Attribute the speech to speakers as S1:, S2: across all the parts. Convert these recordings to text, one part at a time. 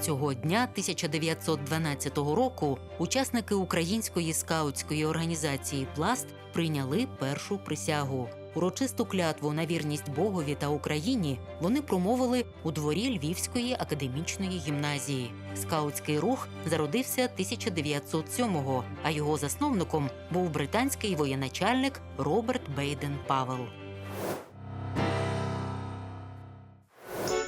S1: Цього дня 1912 року учасники української скаутської організації Пласт прийняли першу присягу. Урочисту клятву на вірність Богові та Україні вони промовили у дворі Львівської академічної гімназії. Скаутський рух зародився 1907-го, а його засновником був британський воєначальник Роберт Бейден Павел.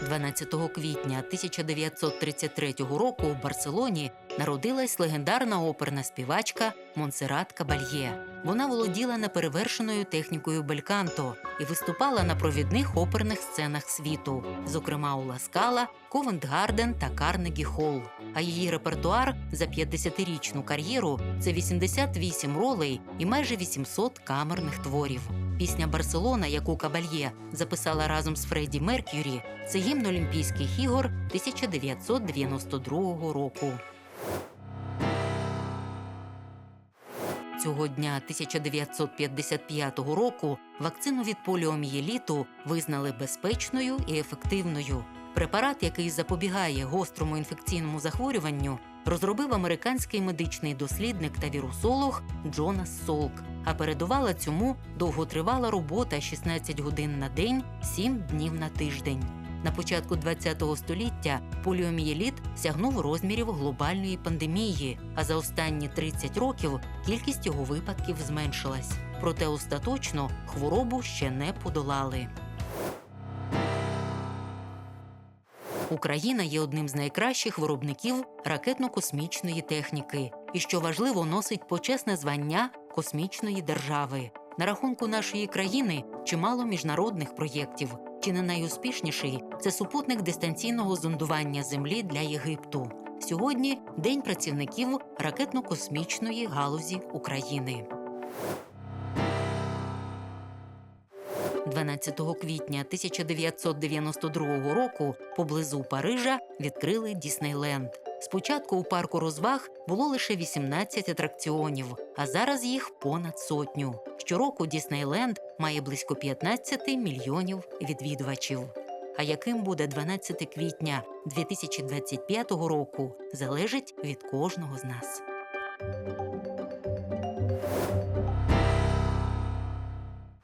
S1: 12 квітня 1933 року у Барселоні народилась легендарна оперна співачка Монсеррат Кабальє. Вона володіла неперевершеною технікою бельканто і виступала на провідних оперних сценах світу, зокрема у Ласкала, Ковент-Гарден та Карнегі Холл. А її репертуар за 50-річну кар'єру це 88 ролей і майже 800 камерних творів. Пісня Барселона, яку Кабальє записала разом з Фредді Мерк'юрі, це гімн Олімпійських ігор 1992 року. Цього дня 1955 року вакцину від поліомієліту визнали безпечною і ефективною. Препарат, який запобігає гострому інфекційному захворюванню, розробив американський медичний дослідник та вірусолог Джонас Солк. А передувала цьому довготривала робота 16 годин на день, 7 днів на тиждень. На початку ХХ століття поліомієліт сягнув розмірів глобальної пандемії, а за останні 30 років кількість його випадків зменшилась. Проте остаточно хворобу ще не подолали. Україна є одним з найкращих виробників ракетно-космічної техніки і, що важливо, носить почесне звання космічної держави. На рахунку нашої країни чимало міжнародних проєктів. Чи не найуспішніший це супутник дистанційного зондування Землі для Єгипту. Сьогодні День працівників ракетно-космічної галузі України. 12 квітня 1992 року поблизу Парижа відкрили Діснейленд. Спочатку у парку розваг було лише 18 атракціонів, а зараз їх понад сотню. Щороку Діснейленд має близько 15 мільйонів відвідувачів. А яким буде 12 квітня 2025 року, залежить від кожного з нас.